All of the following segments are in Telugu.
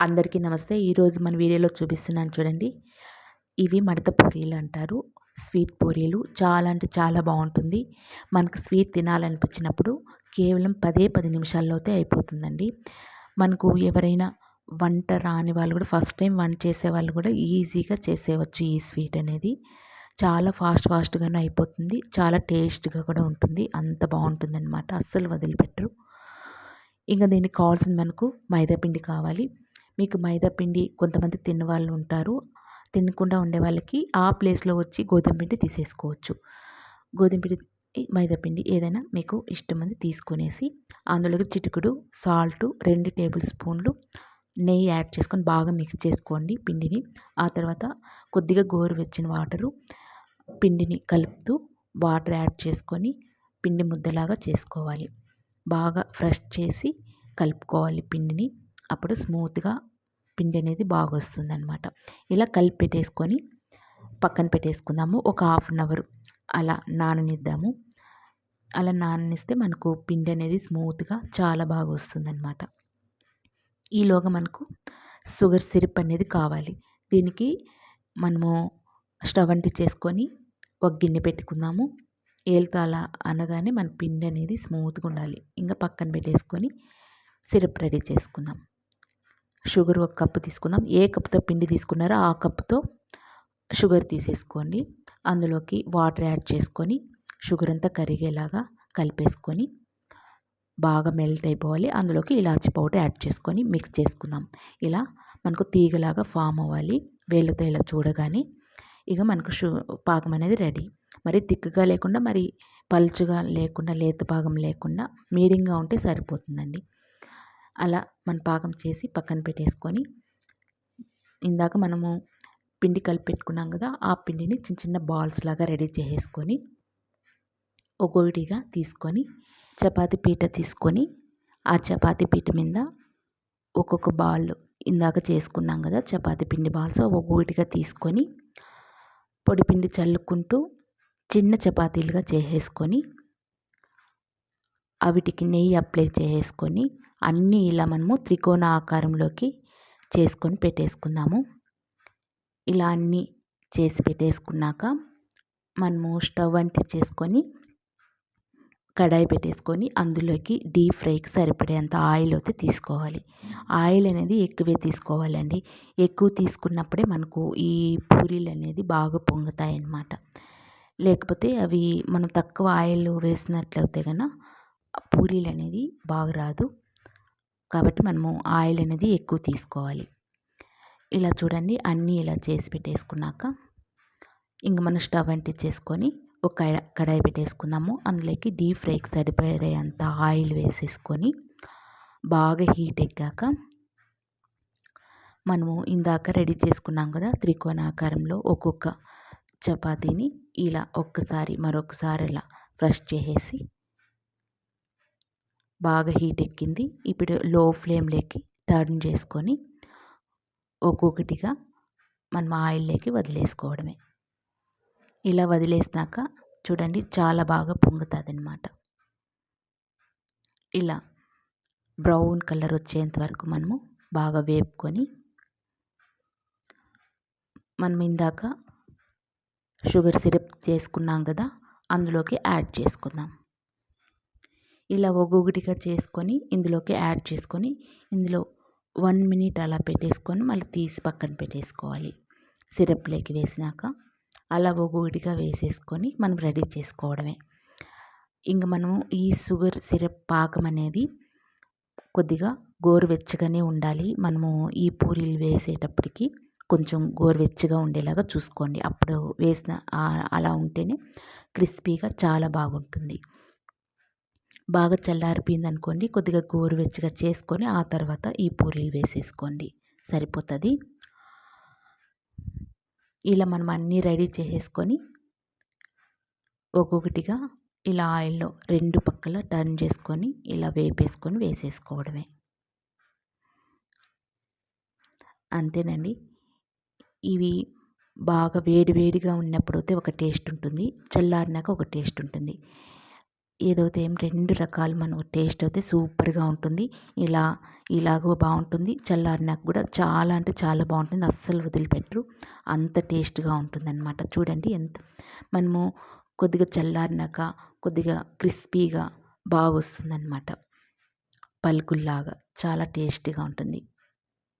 అందరికీ నమస్తే. ఈరోజు మన వీడియోలో చూపిస్తున్నాను చూడండి. ఇవి మడత పూరీలు అంటారు. స్వీట్ పూరీలు. చాలా అంటే చాలా బాగుంటుంది. మనకు స్వీట్ తినాలనిపించినప్పుడు కేవలం పదే పది నిమిషాల్లోతే అయిపోతుందండి. మనకు ఎవరైనా వంట రాని వాళ్ళు కూడా ఫస్ట్ టైం వంట చేసే వాళ్ళు కూడా ఈజీగా చేసేవచ్చు ఈ స్వీట్ అనేది. చాలా ఫాస్ట్ ఫాస్ట్గానే అయిపోతుంది. చాలా టేస్ట్గా కూడా ఉంటుంది. అంత బాగుంటుంది అనమాట అస్సలు వదిలిపెట్టరు. ఇంకా దీనికి కావాల్సింది మనకు మైదాపిండి కావాలి. మీకు మైదా పిండి కొంతమంది తిన్నవాళ్ళు ఉంటారు. తినకుండా ఉండే వాళ్ళకి ఆ ప్లేస్లో వచ్చి గోధుమ పిండి తీసేసుకోవచ్చు. గోధుమ పిండి మైదా పిండి ఏదైనా మీకు ఇష్టమంది తీసుకునేసి అందులోకి చిటికుడు సాల్ట్ రెండు టేబుల్ స్పూన్లు నెయ్యి యాడ్ చేసుకొని బాగా మిక్స్ చేసుకోండి పిండిని. ఆ తర్వాత కొద్దిగా గోరువెచ్చిన వాటరు పిండిని కలుపుతూ వాటర్ యాడ్ చేసుకొని పిండి ముద్దలాగా చేసుకోవాలి. బాగా ఫ్రెష్ చేసి కలుపుకోవాలి పిండిని. అప్పుడు స్మూత్గా పిండి అనేది బాగా వస్తుంది అనమాట ఇలా కలిపి పెట్టేసుకొని పక్కన పెట్టేసుకుందాము. ఒక హాఫ్ అన్ అవర్ అలా నాననిద్దాము. అలా నాననిస్తే మనకు పిండి అనేది స్మూత్గా చాలా బాగా వస్తుందన్నమాట ఈలోగా మనకు షుగర్ సిరప్ అనేది కావాలి. దీనికి మనము స్టవ్ చేసుకొని ఒక గిన్నె పెట్టుకుందాము. ఏలుతాల అనగానే మన పిండి అనేది స్మూత్గా ఉండాలి. ఇంకా పక్కన పెట్టేసుకొని సిరప్ రెడీ చేసుకుందాం. షుగర్ ఒక కప్పు తీసుకుందాం. ఏ కప్పుతో పిండి తీసుకున్నారో ఆ కప్పుతో షుగర్ తీసేసుకోండి. అందులోకి వాటర్ యాడ్ చేసుకొని షుగర్ అంతా కరిగేలాగా కలిపేసుకొని బాగా మెల్ట్ అయిపోవాలి. అందులోకి ఇలాచి పౌడర్ యాడ్ చేసుకొని మిక్స్ చేసుకుందాం. ఇలా మనకు తీగలాగా ఫామ్ అవ్వాలి. వేళ్ళతో ఇలా చూడగానే ఇక మనకు షు పాకం అనేది రెడీ. మరి తిక్కుగా లేకుండా మరి పలుచుగా లేకుండా లేత భాగం లేకుండా మీడియంగా ఉంటే సరిపోతుందండి. అలా మన పాకం చేసి పక్కన పెట్టేసుకొని ఇందాక మనము పిండి కలిపి పెట్టుకున్నాం కదా ఆ పిండిని చిన్న చిన్న బాల్స్ లాగా రెడీ చేసేసుకొని ఒక్కొక్కటిగా తీసుకొని చపాతి పీట తీసుకొని ఆ చపాతి పీట మీద ఒక్కొక్క బాల్ ఇందాక చేసుకున్నాం కదా చపాతి పిండి బాల్స్ ఒక్కొక్కటిగా తీసుకొని పొడి పిండి చల్లుకుంటూ చిన్న చపాతీలుగా చేసేసుకొని వాటికి నెయ్యి అప్లై చేసుకొని అన్నీ ఇలా మనము త్రికోణ ఆకారంలోకి చేసుకొని పెట్టేసుకుందాము. ఇలా అన్నీ చేసి పెట్టేసుకున్నాక మనము స్టవ్ చేసుకొని కడాయి పెట్టేసుకొని అందులోకి డీప్ ఫ్రైకి సరిపడేంత ఆయిల్ అయితే తీసుకోవాలి. ఆయిల్ అనేది ఎక్కువే తీసుకోవాలండి. ఎక్కువ తీసుకున్నప్పుడే మనకు ఈ పూరీలు అనేది బాగా పొంగుతాయి అన్నమాట లేకపోతే అవి మనం తక్కువ ఆయిల్ వేసినట్లయితే కనుక పూరీలు అనేది బాగా రాదు. కాబట్టి మనము ఆయిల్ అనేది ఎక్కువ తీసుకోవాలి. ఇలా చూడండి అన్నీ ఇలా చేసి పెట్టేసుకున్నాక ఇంక మనం స్టవ్ చేసుకొని ఒక కడాయి పెట్టేసుకుందాము. అందులోకి డీప్ ఫ్రైకి సరిపడేంత ఆయిల్ వేసేసుకొని బాగా హీట్ ఎక్కాక మనము ఇందాక రెడీ చేసుకున్నాం కదా త్రికోణాకారంలో ఒక్కొక్క చపాతీని ఇలా ఒక్కసారి మరొకసారి ఇలా ఫ్రెష్ చేసేసి బాగా హీట్ ఎక్కింది. ఇప్పుడు లో ఫ్లేమ్లోకి టర్న్ చేసుకొని ఒక్కొక్కటిగా మనం ఆయిల్లోకి వదిలేసుకోవడమే. ఇలా వదిలేసినాక చూడండి చాలా బాగా పొంగుతుంది అనమాట ఇలా బ్రౌన్ కలర్ వచ్చేంత వరకు మనము బాగా వేపుకొని మనం ఇందాక షుగర్ సిరప్ చేసుకున్నాం కదా అందులోకి యాడ్ చేసుకుందాం. ఇలా ఒక్కొక్కటిగా చేసుకొని ఇందులోకి యాడ్ చేసుకొని ఇందులో వన్ మినిట్ అలా పెట్టేసుకొని మళ్ళీ తీసి పక్కన పెట్టేసుకోవాలి. సిరప్లోకి వేసినాక అలా ఒక్కొక్కటిగా వేసేసుకొని మనం రెడీ చేసుకోవడమే. ఇంక మనము ఈ షుగర్ సిరప్ పాకం అనేది కొద్దిగా గోరువెచ్చగానే ఉండాలి. మనము ఈ పూరీలు వేసేటప్పటికి కొంచెం గోరువెచ్చగా ఉండేలాగా చూసుకోండి. అప్పుడు వేసిన అలా ఉంటేనే క్రిస్పీగా చాలా బాగుంటుంది. బాగా చల్లారిపోయింది అనుకోండి కొద్దిగా గోరువెచ్చగా చేసుకొని ఆ తర్వాత ఈ పూరీలు వేసేసుకోండి. సరిపోతుంది? ఇలా మనం అన్నీ రెడీ చేసేసుకొని ఒక్కొక్కటిగా ఇలా ఆయిల్లో రెండు పక్కల టర్న్ చేసుకొని ఇలా వేపేసుకొని వేసేసుకోవడమే. అంతేనండి. ఇవి బాగా వేడి వేడిగా ఉన్నప్పుడు అయితే ఒక టేస్ట్ ఉంటుంది చల్లారినాక ఒక టేస్ట్ ఉంటుంది. ఏదైతే ఏం రెండు రకాలు మనం టేస్ట్ అయితే సూపర్గా ఉంటుంది. ఇలా ఇలాగో బాగుంటుంది. చల్లారినాక కూడా చాలా అంటే చాలా బాగుంటుంది. అస్సలు వదిలిపెట్టరు. అంత టేస్ట్గా ఉంటుందన్నమాట. చూడండి ఎంత మనము కొద్దిగా చల్లారినాక కొద్దిగా క్రిస్పీగా బాగా వస్తుందన్నమాట. పలుకుల్లాగా చాలా టేస్టీగా ఉంటుంది.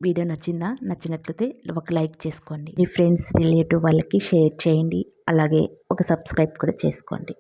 వీడియో నచ్చిందా? నచ్చినట్లయితే ఒక లైక్ చేసుకోండి. మీ ఫ్రెండ్స్ రిలేటివ్ వాళ్ళకి షేర్ చేయండి. అలాగే ఒక సబ్స్క్రైబ్ కూడా చేసుకోండి.